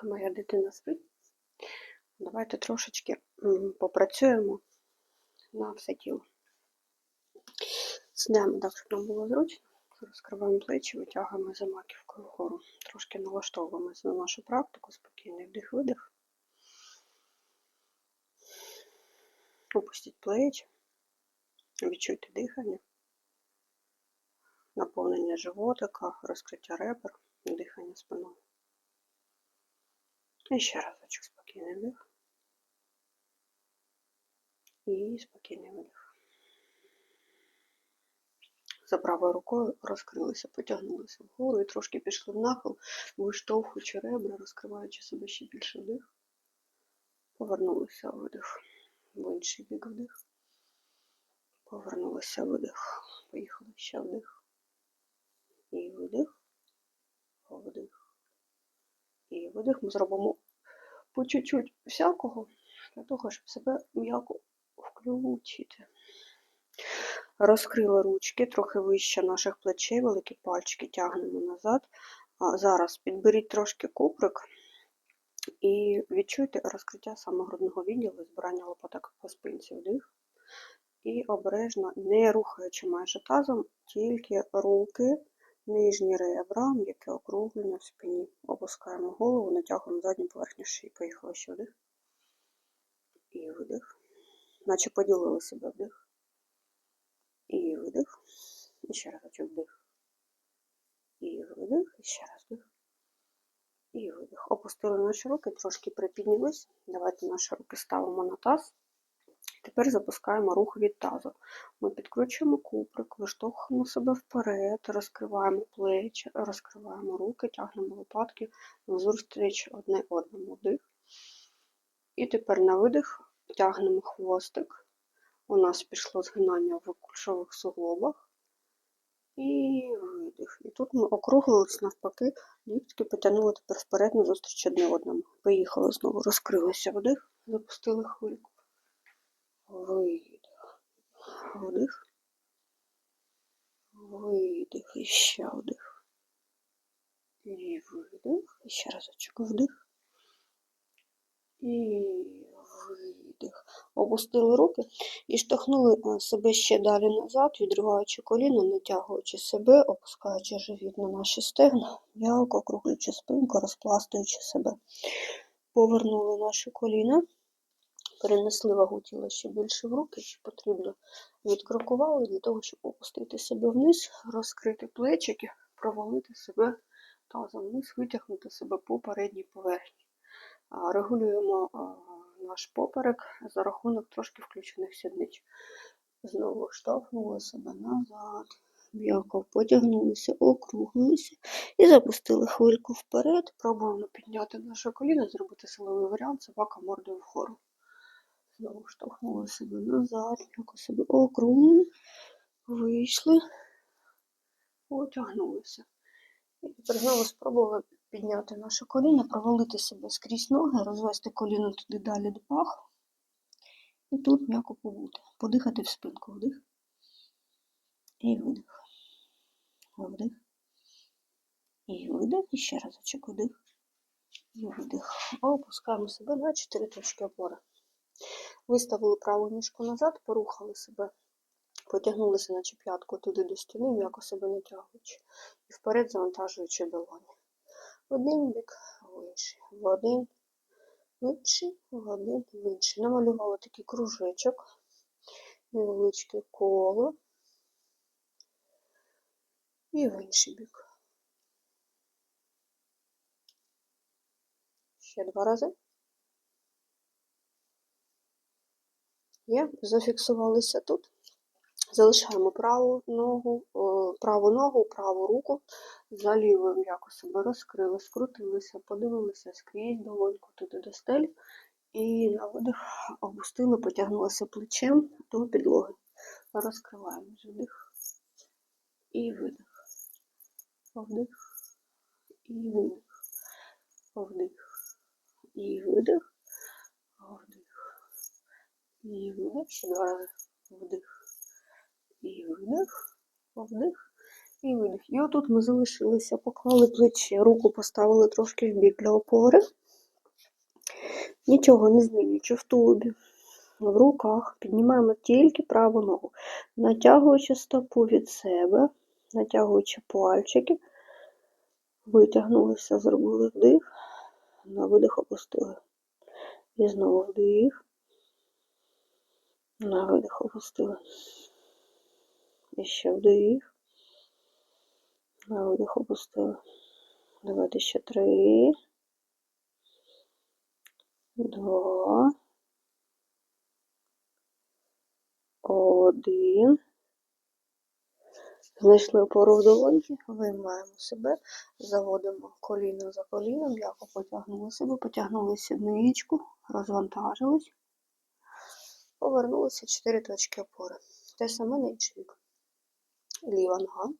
поки моя дитина спить, давайте трошечки попрацюємо на все тіло. Сідаємо так, щоб нам було зручно. Розкриваємо плечі, витягуємо за маківкою вгору. Трошки налаштовуємося на нашу практику, спокійний вдих-видих. Опустіть плечі, відчуйте дихання, наповнення животика, розкриття ребер, дихання спиною. І ще разочок спокійний вдих. І спокійний видих. За правою рукою розкрилися, потягнулися вгору і трошки пішли в нахил, виштовхуючи ребра, розкриваючи себе ще більше вдих. Повернулися видих. В інший бік вдих. Повернулися видих. Поїхали ще вдих. І видих. Вдих. І видих. Ми зробимо по чуть-чуть всякого, для того, щоб себе м'яко включити. Розкрили ручки трохи вище наших плечей, великі пальчики тягнемо назад. А зараз підберіть трошки куприк і відчуйте розкриття саме грудного відділу, збирання лопаток по спинці вдих. І обережно, не рухаючи майже тазом, тільки руки, нижні ребра, м'яке округлення в спині. Опускаємо голову, натягуємо задню поверхню шиї. Поїхали ще вдих. І видих. Наче поділили себе вдих. І видих. І ще раз вдих. І видих. І ще раз вдих. І видих. Опустили наші руки, трошки припіднялись. Давайте наші руки ставимо на таз. Тепер запускаємо рух від тазу. Ми підкручуємо куприк, виштовхуємо себе вперед, розкриваємо плечі, розкриваємо руки, тягнемо лопатки, зустріч одне одному вдих. І тепер на видих тягнемо хвостик. У нас пішло згинання в кульшових суглобах. І видих. І тут ми округлились навпаки, ліктки потягнули тепер вперед на зустріч одне одному. Поїхали знову, розкрилися вдих, запустили хвильку. Видих. Вдих. Видих. І ще вдих. І видих. І ще разочок вдих. І видих. Опустили руки і штовхнули е, себе ще далі назад, відриваючи коліно, натягуючи себе, опускаючи живіт на наші стегна, м'яко округлюючи спинку, розпластуючи себе. Повернули наші коліна, перенесли вагу тіла ще більше в руки, що потрібно. Відкрокували для того, щоб опустити себе вниз, розкрити плечики, провалити себе тазом вниз, витягнути себе по передній поверхні. Регулюємо наш поперек за рахунок трошки включених сідниць. Знову штовхнули себе назад, м'яко потягнулися, округлилися і запустили хвильку вперед. Пробуємо підняти наше коліно, зробити силовий варіант, собака мордою вгору. Знову штовхнули себе назад, м'яко себе округлили, вийшли, потягнулися. І тепер знову спробували підняти наше коліно, провалити себе скрізь ноги, розвести коліно туди далі до пах. І тут м'яко побути. Подихати в спинку. Вдих. І видих. Вдих. І видих. І ще разочок вдих. І видих. Опускаємо себе на 4 точки опори. Виставили праву ніжку назад, порухали себе. Потягнулися, наче п'ятку туди до стіни, м'яко себе натягуючи. І вперед завантажуючи долоні. В один бік, в інший. В один, в інший, в один, в інший. Намалювали такий кружечок, невеличке коло. І в інший бік. Ще два рази. Є, зафіксувалися тут. Залишаємо праву ногу, праву ногу, праву руку, за лівою м'яко себе розкрили, скрутилися, подивилися скрізь долоньку туди до стелі. І на видих опустили, потягнулися плечем до підлоги. Розкриваємо вдих і видих. Вдих і видих. Вдих і видих. Вдих. І видих. Ще два рази. Вдих. І видих, вдих і видих. І отут ми залишилися, поклали плече, руку поставили трошки в бік для опори. Нічого не змінюючи в тулубі, в руках піднімаємо тільки праву ногу, натягуючи стопу від себе, натягуючи пальчики, витягнулися, зробили вдих, на видих опустили. І знову вдих, на видих опустили. І ще вдих, на видих опустили. Давайте ще три. Два. Один. Знайшли опору в долоньки, виймаємо себе, заводимо коліно за коліном, м'яко потягнули себе, потягнули сідничку, розвантажились, повернулися чотири точки опори. Те саме на інший бік. Ліва нога.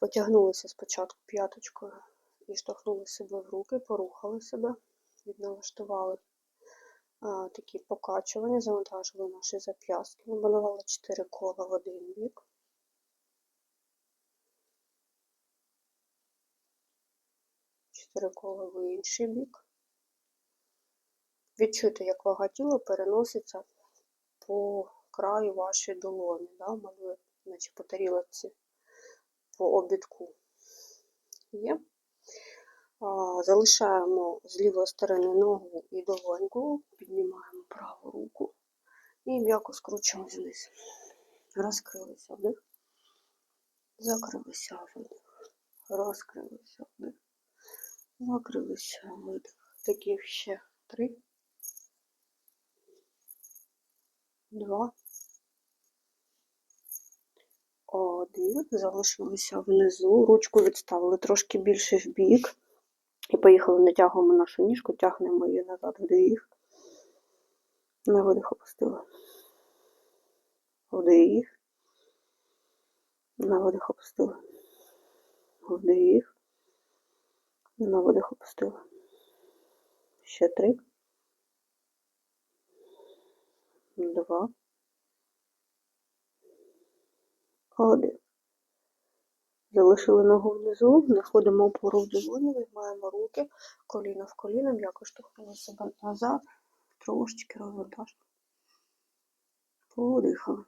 Потягнулися спочатку п'яточкою і штовхнули себе в руки, порухали себе, відналаштували такі покачування, завантажили наші зап'ястки, намалювали 4 кола в один бік. Чотири кола в інший бік. Відчуйте, як вага тіла переноситься по краю вашої долоні, да? малює, наче по тарілці, по обідку. Є. А, Залишаємо з лівої сторони ногу і долоньку, піднімаємо праву руку і м'яко скручуємо вниз. Розкрилися вдих, закрилися видих, розкрилися вдих, закрилися видих. Таких ще три, два, один. Залишилися внизу, ручку відставили трошки більше в бік. І поїхали, натягуємо нашу ніжку, тягнемо її назад вдих. На видих опустили. Вдих. На видих опустили. Вдих. На видих опустили. Ще три. Два. Один. Залишили ногу внизу, знаходимо опору в долоні, виймаємо руки, коліно в коліно, м'яко штовхнули себе назад, трошечки розвантажили. Подихали.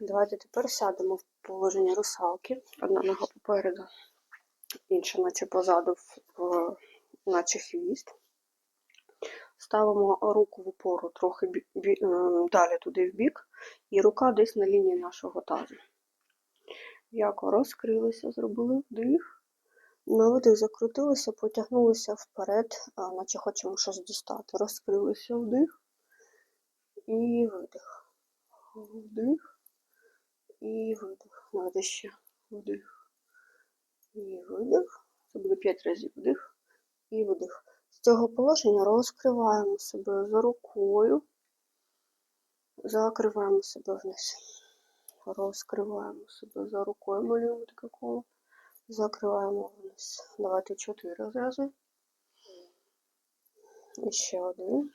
Давайте тепер сядемо в положення русалки. Одна нога попереду, інша наче позаду, в, наче хвіст. Ставимо руку в опору трохи бі, бі, далі туди в бік, і рука десь на лінії нашого тазу. М'яко розкрилися, зробили вдих. На видих закрутилися, потягнулися вперед, наче хочемо щось дістати. Розкрилися вдих і видих. Вдих і видих. Давайте ще вдих. І видих. Це буде 5 разів вдих і видих. З цього положення розкриваємо себе за рукою, закриваємо себе вниз. Розкриваємо себе за рукою, малюємо таке коло, закриваємо вниз. Давайте чотири зразу. І ще один.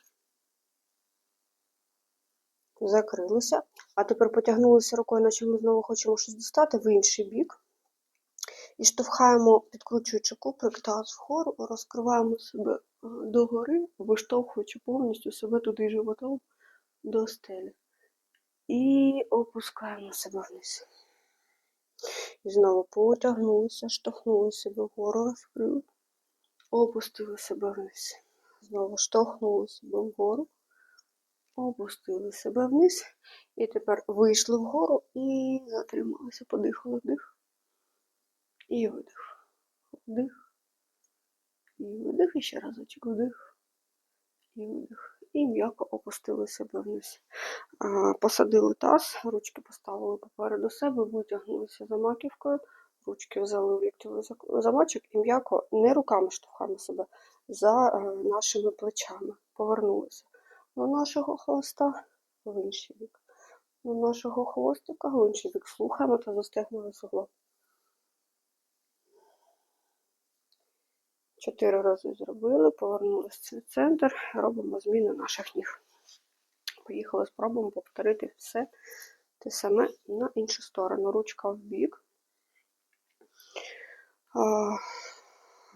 Закрилися. А тепер потягнулися рукою, наче ми знову хочемо щось дістати в інший бік. І штовхаємо, підкручуючи куприк таз вгору, розкриваємо себе догори, виштовхуючи повністю себе туди животом до стелі. І опускаємо себе вниз. І знову потягнулися, штовхнули себе вгору, розкрили, опустили себе вниз. Знову штовхнули себе вгору, опустили себе вниз. І тепер вийшли вгору і затрималися, подихали вдих. І видих. Вдих. І видих. І ще разочок вдих. І видих. І м'яко опустили себе вниз. Посадили таз, ручки поставили попереду себе, витягнулися за маківкою, ручки взяли в ліктєвий замочок і м'яко не руками штовхаємо себе за нашими плечами. Повернулися до нашого хвоста в інший бік. До нашого хвостика в інший бік. Слухаємо та застегнули суглоб. Чотири рази зробили, повернулися в центр, робимо зміни наших ніг. Поїхали, спробуємо повторити все Те саме на іншу сторону. Ручка в бік.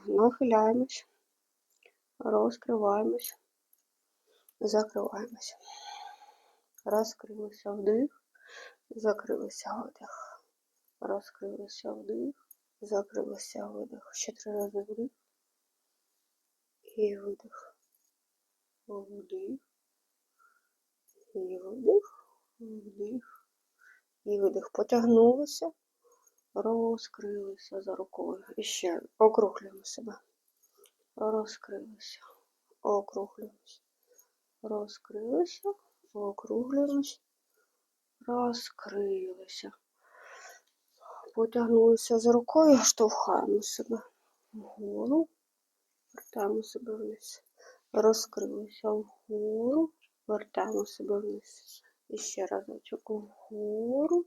Нахиляємось, розкриваємось, закриваємось. Розкрилися вдих, закрилися видих. Розкрилися вдих, закрилися видих. Ще три рази вдих. І видих. Вдих. І видих. Вдих. І видих. Потягнулися. Розкрилися за рукою. І ще округлюємо себе. Розкрилися. Округлюємося. Розкрилися. Округлюємось. Розкрилися. Потягнулися за рукою, штовхаємо себе вгору. Вертаємо себе вниз. Розкрилися вгору. Вертаємо себе вниз. І ще разочок вгору.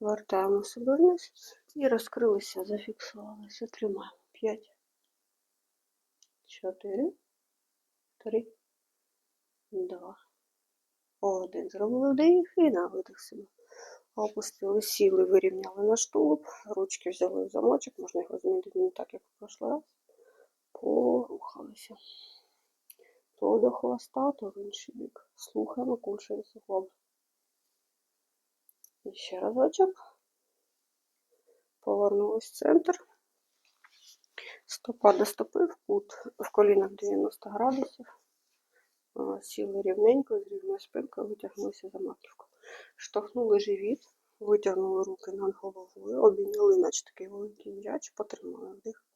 Вертаємо себе вниз і розкрилися, зафіксувалися. Тримаємо. П'ять. Чотири. Три. Два. Один. Зробили вдих і на видих себе. Опустили, сіли, вирівняли наш тулуб. Ручки взяли в замочок, можна його змінити не так, як в прошлий раз. Порухалися. То до хвоста, то в інший бік. Слухаємо кульшові суглоби. І ще разочок. Повернулись в центр. Стопа до стопи в кут, в колінах 90 градусів. Сіли рівненько, з рівною спинкою, витягнулися за маківку. Штовхнули живіт, витягнули руки над головою, обійняли, наче такий великий м'яч, потримали вдих.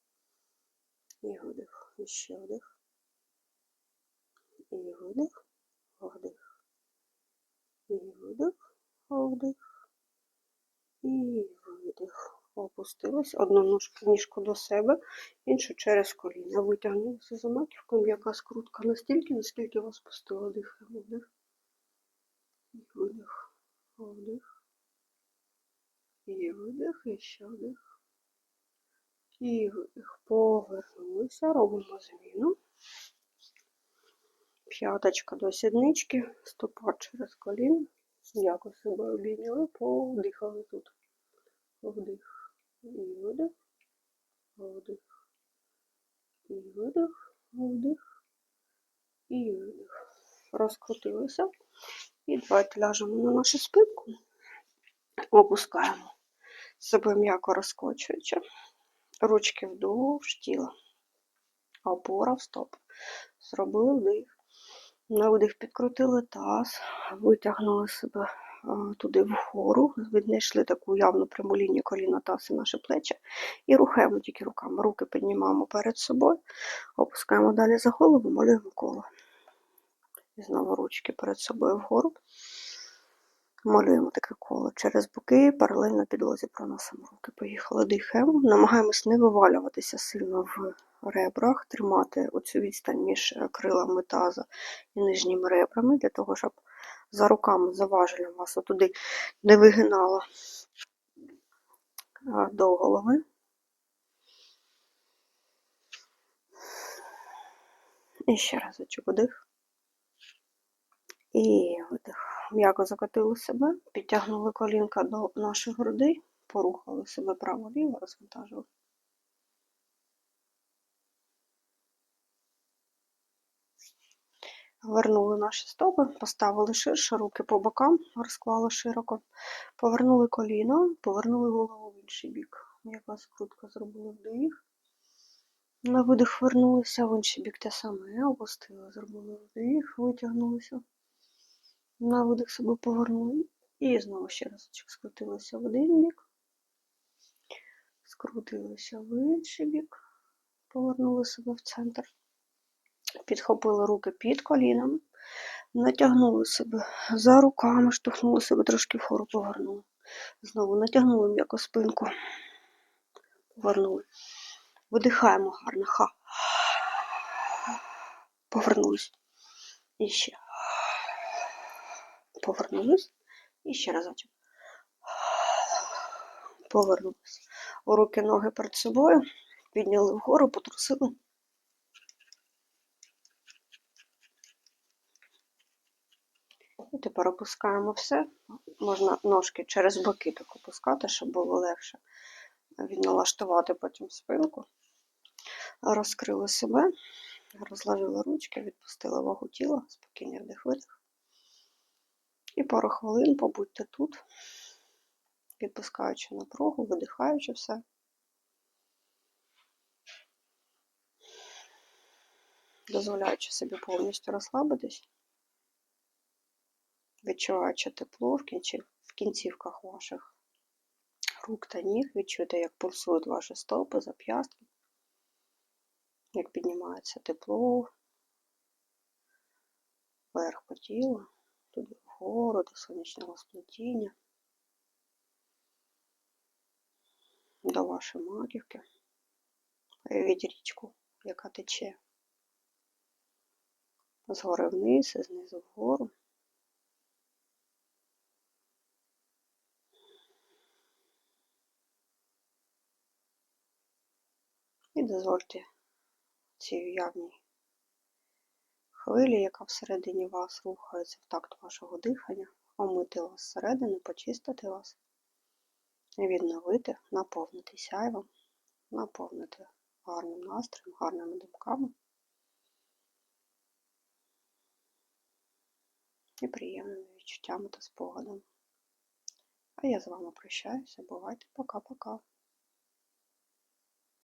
І видих. І ще вдих. І видих. Вдих. І видих. Вдих. І видих. Опустились. Одну ножку, ніжку до себе, іншу через коліна. Витягнулися за маківку. М'яка скрутка настільки, наскільки вас пустило дихаємо. Вдих. І видих. Вдих. І видих. І ще вдих. І. Повернулися. Робимо зміну. П'яточка до сіднички, стопа через коліно. М'яко себе обійняли, повдихали тут. Вдих. І видих. Вдих. І видих. Вдих. І видих. Розкрутилися. І давайте ляжемо на нашу спинку. Опускаємо себе м'яко розкочуючи. Ручки вдовж тіла. Опора в стоп. Зробили вдих. На видих підкрутили таз, витягнули себе туди вгору, віднайшли таку явну пряму лінію коліна таз і наші плечі. І рухаємо тільки руками. Руки піднімаємо перед собою, опускаємо далі за голову, малюємо коло. І знову ручки перед собою вгору. Малюємо таке коло через боки, паралельно підлозі проносимо руки. Поїхали, дихаємо. Намагаємось не вивалюватися сильно в ребрах, тримати оцю відстань між е, крилами таза і нижніми ребрами, для того, щоб за руками, за вас отуди не вигинало до голови. І ще разочок вдих. І видих. М'яко закотили себе, підтягнули колінка до наших грудей, порухали себе право-ліво, розвантажили. Вернули наші стопи, поставили ширше, руки по бокам, розклали широко, повернули коліно, повернули голову в інший бік. М'яка скрутка зробили вдих. На видих вернулися в інший бік те саме, опустили, зробили вдих, витягнулися. На видих себе повернули. І знову ще разочок скрутилися в один бік. Скрутилися в інший бік. Повернули себе в центр. Підхопили руки під колінами. Натягнули себе за руками, штовхнули себе трошки вгору, повернули. Знову натягнули м'яко спинку. Повернули. Видихаємо гарно. Ха. Повернулись. І ще. Повернулись. І ще разочок. Повернулись. Руки, ноги перед собою. Підняли вгору, потрусили. І тепер опускаємо все. можна ножки через боки так опускати, щоб було легше відналаштувати потім спинку. Розкрили себе, розложили ручки, відпустили вагу тіла, спокійний вдих-видих. І пару хвилин побудьте тут, відпускаючи напругу, видихаючи все. Дозволяючи собі повністю розслабитись, відчуваючи тепло в, кінців, в кінцівках ваших рук та ніг, відчуйте, як пульсують ваші стопи, зап'ястки, як піднімається тепло вверх по тілу, вгору, до сонячного сплетіння, до вашої маківки. Уявіть річку, яка тече згори вниз і знизу вгору. І дозвольте цій уявній хвилі, яка всередині вас рухається в такт вашого дихання, омити вас зсередини, почистити вас, відновити, наповнити сяйвом, наповнити гарним настроєм, гарними думками і приємними відчуттями та спогадами. А я з вами прощаюся. Бувайте, пока-пока.